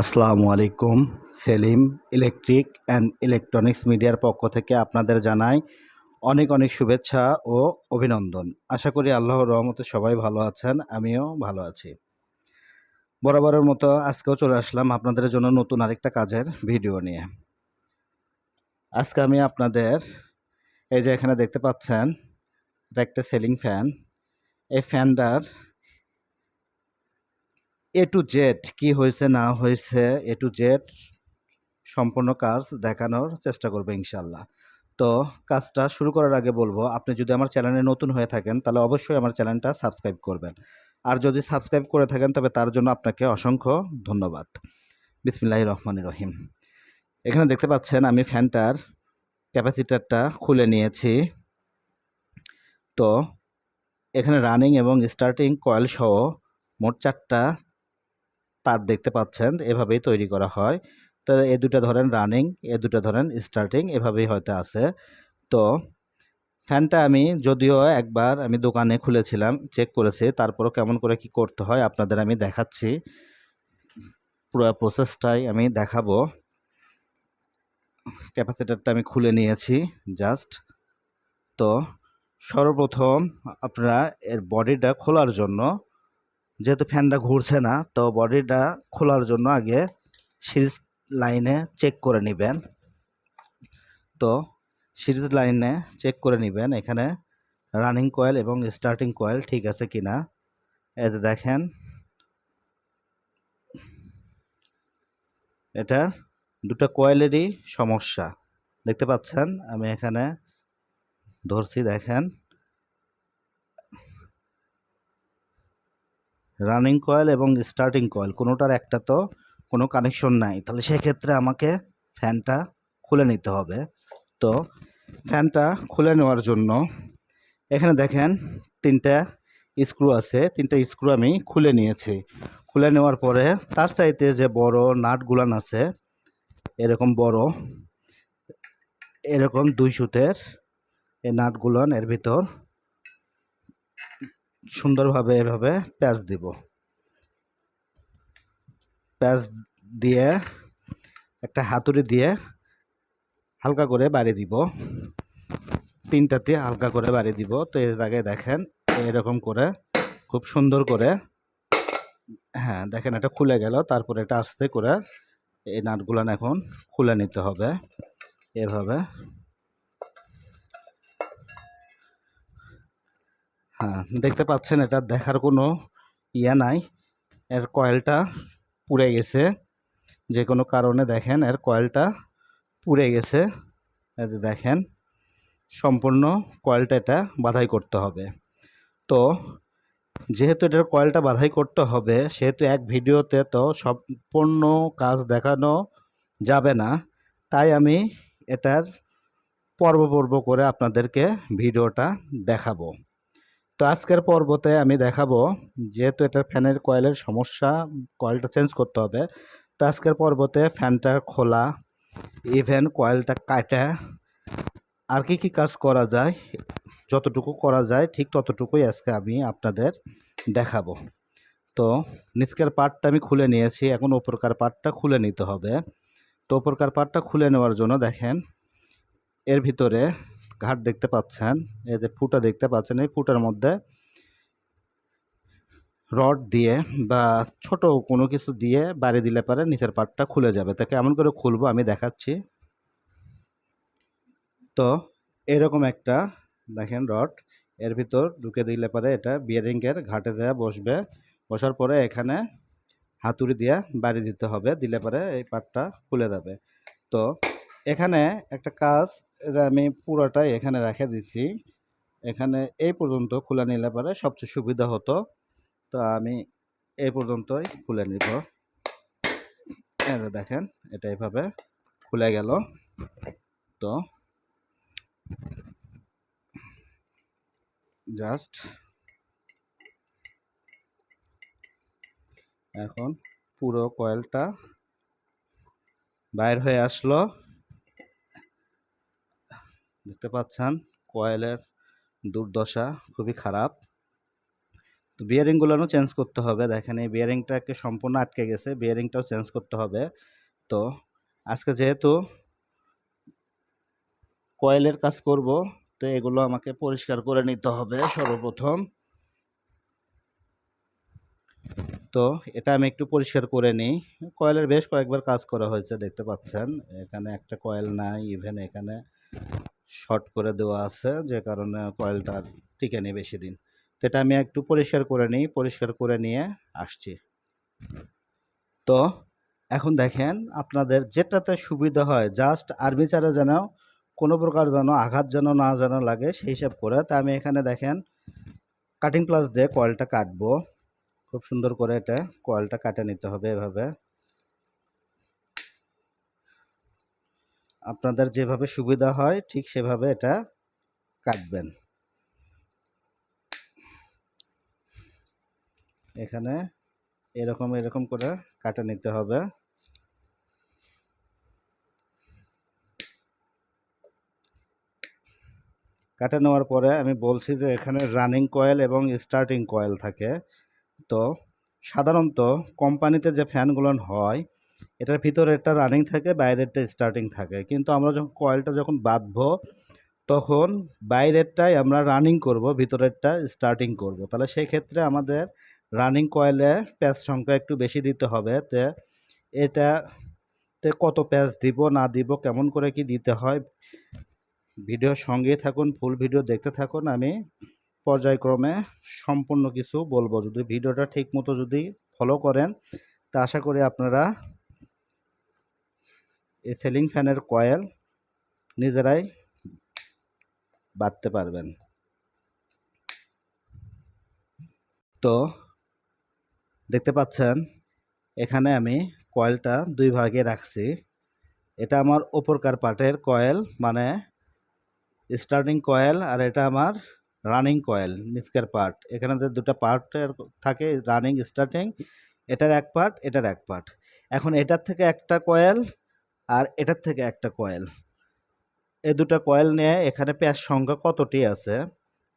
আসসালামু আলাইকুম, Selim electric and electronics মিডিয়ার পক্ষ থেকে আপনাদের জানাই অনেক অনেক শুভেচ্ছা ও অভিনন্দন। আশা করি আল্লাহর রহমতে সবাই ভালো আছেন, আমিও ভালো আছি। বরাবরের মতো আজকেও চলে আসলাম আপনাদের জন্য নতুন আরেকটা কাজের ভিডিও নিয়ে। আজকে আমি আপনাদের এই যে এখানে দেখতে পাচ্ছেন, এটা একটা সেলিং ফ্যান। এই ফ্যানটার এ টু জেড কি হয়েছে, না হয়েছে এ টু জেড সম্পূর্ণ কাজ দেখানোর চেষ্টা করব ইনশাল্লাহ। তো কাজটা শুরু করার আগে বলব, আপনি যদি আমার চ্যানেলে নতুন হয়ে থাকেন, তাহলে অবশ্যই আমার চ্যানেলটা সাবস্ক্রাইব করবেন। আর যদি সাবস্ক্রাইব করে থাকেন, তবে তার জন্য আপনাকে অসংখ্য ধন্যবাদ। বিসমিল্লাহ রহমান রহিম। এখানে দেখতে পাচ্ছেন, আমি ফ্যানটার ক্যাপাসিটারটা খুলে নিয়েছি। তো এখানে রানিং এবং স্টার্টিং কয়েল সহ মোট চারটা তার দেখতে পাচ্ছেন, এভাবেই তৈরি করা হয়। তো এ দুটো ধরেন রানিং এ দুটো ধরেন স্টার্টিং এভাবেই হয়তো আছে। তো ফ্যানটা আমি যদিও একবার আমি দোকানে খুলেছিলাম চেক করেছি, তারপরও কেমন করে কি করতে হয় আপনাদের আমি দেখাচ্ছি। পুরো প্রসেসটাই আমি দেখাবো। ক্যাপাসিটারটা আমি খুলে নিয়েছি জাস্ট তো সর্বপ্রথম আপনারা এর বডিটা খোলার জন্য যেহেতু ফ্যানটা ঘুরছে না, তো বডিটা খোলার জন্য আগে সিরিজ লাইনে চেক করে নেবেন। তো সিরিজ লাইনে চেক করে নেবেন, এখানে রানিং কয়েল এবং স্টার্টিং কয়েল ঠিক আছে কিনা। এতে দেখেন, এটা দুটো কয়েলেরই সমস্যা। দেখতে পাচ্ছেন, আমি এখানে ধরছি, দেখেন। রানিং কয়েল এবং স্টার্টিং কয়েল কোনোটার একটা তো কোনো কানেকশন নাই। তাহলে সেক্ষেত্রে আমাকে ফ্যানটা খুলে নিতে হবে। তো ফ্যানটা খুলে নেওয়ার জন্য এখানে দেখেন তিনটা স্ক্রু আছে, তিনটা স্ক্রু আমি খুলে নিয়েছি। খুলে নেওয়ার পরে তার চাইতে যে বড় নাটগুলান আছে, এরকম বড়, এরকম দুই সুতের এই নাটগুলান এর ভিতর সুন্দরভাবে এভাবে প্যাচ দিব। প্যাচ দিয়ে একটা হাতুড়ি দিয়ে হালকা করে বাড়ি দিব। তিনটাতে হালকা করে বাড়ি দিব। তো এর আগে দেখেন, এরকম করে, খুব সুন্দর করে হ্যাঁ দেখেন এটা খুলে গেল। তারপরে এটা আস্তে করে এই নাটগুলান এখন খুলে নিতে হবে। এভাবে হ্যাঁ দেখতে পাচ্ছেন, এটা দেখার কোনো ইয়া নাই। এর কয়েলটা পুড়ে গেছে। যে কোনো কারণে দেখেন, এর কয়েলটা পুড়ে গেছে। দেখেন, সম্পূর্ণ কয়েলটা এটা বাধাই করতে হবে। তো, যেহেতু এটার কয়েলটা বাধাই করতে হবে, সেহেতু এক ভিডিওতে তো সম্পূর্ণ কাজ দেখানো যাবে না। তাই আমি এটার পর্ব পর্ব করে আপনাদেরকে ভিডিওটা দেখাবো। তো আজকের পর্বতে আমি দেখাবো যেহেতু এটার ফ্যানের কয়েলের সমস্যা, কয়েলটা চেঞ্জ করতে হবে। তো আজকের পর্বতে ফ্যানটা খোলা ইভেন কয়েলটা কাটা। আর কি কি কাজ করা যায়, যতটুকু করা যায়, ঠিক ততটুকুই আজকে আমি আপনাদের দেখাবো। তো নিচকের পার্টটা আমি খুলে নিয়েছি, এখন ওপরকার পার্টটা খুলে নিতে হবে। তো ওপরকার পার্টটা খুলে নেওয়ার জন্য দেখেন, এর ভিতরে ঘাট দেখতে পাচ্ছেন, এই যে ফুটা দেখতে পাচ্ছেন, এই ফুটার মধ্যে রড দিয়ে বা ছোট কোনো কিছু দিয়ে বাড়ি দিলে পারে নিচের পাটটা খুলে যাবে। তাকে এমন করে খুলবো, আমি দেখাচ্ছি। তো এরকম একটা দেখেন রড, এর ভিতর ঢুকে দিলে পারে এটা বিয়ারিংয়ের ঘাটে দেওয়া বসবে। বসার পরে এখানে হাতুড়ি দিয়ে বাড়ি দিতে হবে, দিলে পরে এই পাটটা খুলে যাবে। তো এখানে একটা কাজ এটা আমি পুরোটাই এখানে রেখে দিচ্ছি। এখানে এই পর্যন্ত খুলে নিলে পরে সবচেয়ে সুবিধা হতো। তো আমি এই পর্যন্তই খুলে নিব। দেখেন, এটা এইভাবে খুলে গেল। তো জাস্ট এখন পুরো কয়েলটা বাইর হয়ে আসলো। দেখতে পাচ্ছেন, কয়েলের দুর্দশা খুবই খারাপ। তো বিয়ারিংগুলোও চেঞ্জ করতে হবে। দেখেন, এই বিয়ারিংটাকে সম্পূর্ণ আটকে গেছে। বিয়ারিংটাও চেঞ্জ করতে হবে। তো আজকে যেহেতু কয়েলের কাজ করব, তো এগুলো আমাকে পরিষ্কার করে নিতে হবে সর্বপ্রথম। তো এটা আমি একটু পরিষ্কার করে নিই। কয়েলের বেশ কয়েকবার কাজ করা হয়েছে, দেখতে পাচ্ছেন। এখানে একটা কয়েল নাই ইভেন এখানে শর্ট করে দেওয়া আছে, যে কারণে কয়েলটা টিকে নেই বেশি দিন তো এটা আমি একটু পরিষ্কার করে নিই, পরিষ্কার করে নিয়ে আসছি। তো এখন দেখেন, আপনাদের যেটাতে সুবিধা হয় জাস্ট আর্মিচারে যেন কোনো প্রকার যেন আঘাত যেন না যেন লাগে, সেই হিসাব করে। তা আমি এখানে দেখেন কাটিং প্লাস দিয়ে কয়েলটা কাটবো। খুব সুন্দর করে এটা কয়েলটা কাটে নিতে হবে এভাবে। আপনাদের যেভাবে সুবিধা হয়, ঠিক সেভাবে এটা কাটবেন। এখানে এরকম এরকম করে কাটে নিতে হবে। কাটে নেওয়ার পরে আমি বলছি যে, এখানে রানিং কয়েল এবং স্টার্টিং কয়েল থাকে। তো সাধারণত কোম্পানিতে যে ফ্যানগুলো হয় এটার ভিতরে একটা রানিং থাকে, বাইরেরটা স্টার্টিং থাকে। কিন্তু আমরা যখন কয়েলটা যখন বাঁধবো, তখন বাইরেরটাই আমরা রানিং করব, ভিতরেরটা স্টার্টিং করব। তাহলে সেই ক্ষেত্রে আমাদের রানিং কয়েলে প্যাচ সংখ্যা একটু বেশি দিতে হবে তে এটাতে কত প্যাচ দিব, না দিব, কেমন করে কি দিতে হয়। ভিডিওর সঙ্গেই থাকুন ফুল ভিডিও দেখতে থাকুন। আমি পর্যায়ক্রমে সম্পূর্ণ কিছু বলব। যদি ভিডিওটা ঠিক মতো যদি ফলো করেন, তা আশা করি আপনারা এই সেলিং ফ্যানের কয়েল নিজেরাই বাঁধতে পারবেন। তো দেখতে পাচ্ছেন, এখানে আমি কয়েলটা দুই ভাগে রাখছি। এটা আমার ওপরকার পার্টের কয়েল মানে স্টার্টিং কয়েল আর এটা আমার রানিং কয়েল নিচকের পার্ট এখানে যে দুটো পার্টের থাকে রানিং স্টার্টিং এটার এক পার্ট এটার এক পার্ট এখন এটার থেকে একটা কয়েল আর এটার থেকে একটা কয়েল এ দুটো কয়েল নিয়ে এখানে প্যাচ সংখ্যা কতটি আছে?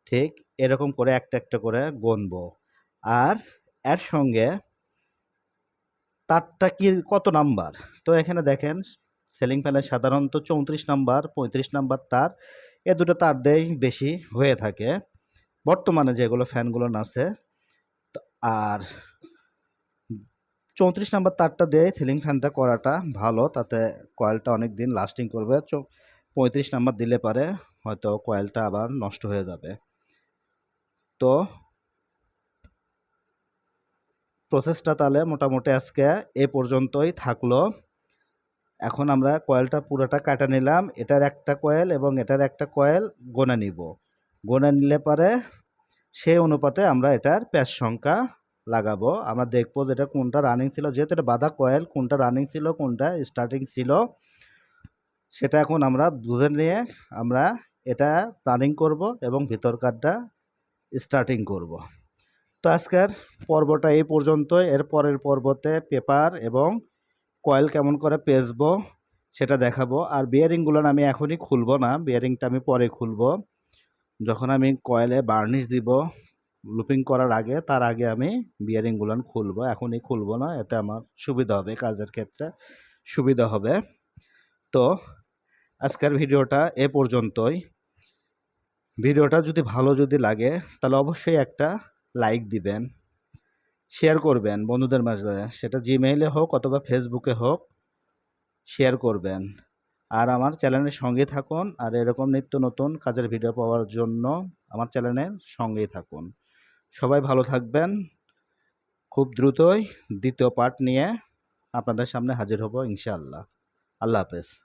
ঠিক এরকম করে একটা একটা করে গণবো আর এর সঙ্গে তারটা কি কত নাম্বার? তো এখানে দেখেন সেলিং ফ্যানের সাধারণত চৌত্রিশ নাম্বার, পঁয়ত্রিশ নাম্বার তার, এ দুটো তার দিয়েই বেশি হয়ে থাকে। বর্তমানে যেগুলো ফ্যানগুলো আছে আর চৌত্রিশ নাম্বার তারটা দিয়ে সিলিং ফ্যানটা করাটা ভালো, তাতে কয়েলটা অনেক দিন লাস্টিং করবে পঁয়ত্রিশ নাম্বার দিলে পারে, হয়তো কয়েলটা আবার নষ্ট হয়ে যাবে। তো প্রসেসটা তাহলে মোটামুটি আজকে এ পর্যন্তই থাকল। এখন আমরা কয়েলটা পুরোটা কাটা নিলাম। এটার একটা কয়েল এবং এটার একটা কয়েল গোনা নিব। গোনা নিলে পারে সেই অনুপাতে আমরা এটার প্যাচ সংখ্যা লাগাবো। আমরা দেখব যে এটা কোনটা রানিং ছিল। যেহেতু এটা বাধা কয়েল কোনটা রানিং ছিল, কোনটা স্টার্টিং ছিল, সেটা এখন আমরা বুঝে নিয়ে আমরা এটা রানিং করব এবং ভিতরকারটা স্টার্টিং করব। তো আজকের পর্বটা এই পর্যন্তই। এর পরের পর্বতে পেপার এবং কয়েল কেমন করে পেঁচবো সেটা দেখাবো। আর বিয়ারিংগুলো আমি এখনই খুলবো না। বিয়ারিংটা আমি পরে খুলবো। যখন আমি কয়েলে বার্নিশ দিব লুপিং করার আগে, তার আগে আমি বিয়ারিংগুলো খুলবো। এখনই খুলবো না, এতে আমার সুবিধা হবে, কাজের ক্ষেত্রে সুবিধা হবে। তো, আজকের ভিডিওটা এ পর্যন্তই। ভিডিওটা যদি ভালো যদি লাগে, তাহলে অবশ্যই একটা লাইক দিবেন শেয়ার করবেন বন্ধুদের মাঝে। সেটা জিমেইলে হোক অথবা ফেসবুকে হোক শেয়ার করবেন। আর আমার চ্যানেলের সঙ্গে থাকুন। আর এরকম নিত্য নতুন কাজের ভিডিও পাওয়ার জন্য আমার চ্যানেলের সঙ্গেই থাকুন। সবাই ভালো থাকবেন। খুব দ্রুতই দ্বিতীয় পার্ট নিয়ে আপনাদের সামনে হাজির হব ইনশাআল্লাহ। আল্লাহ হাফেজ।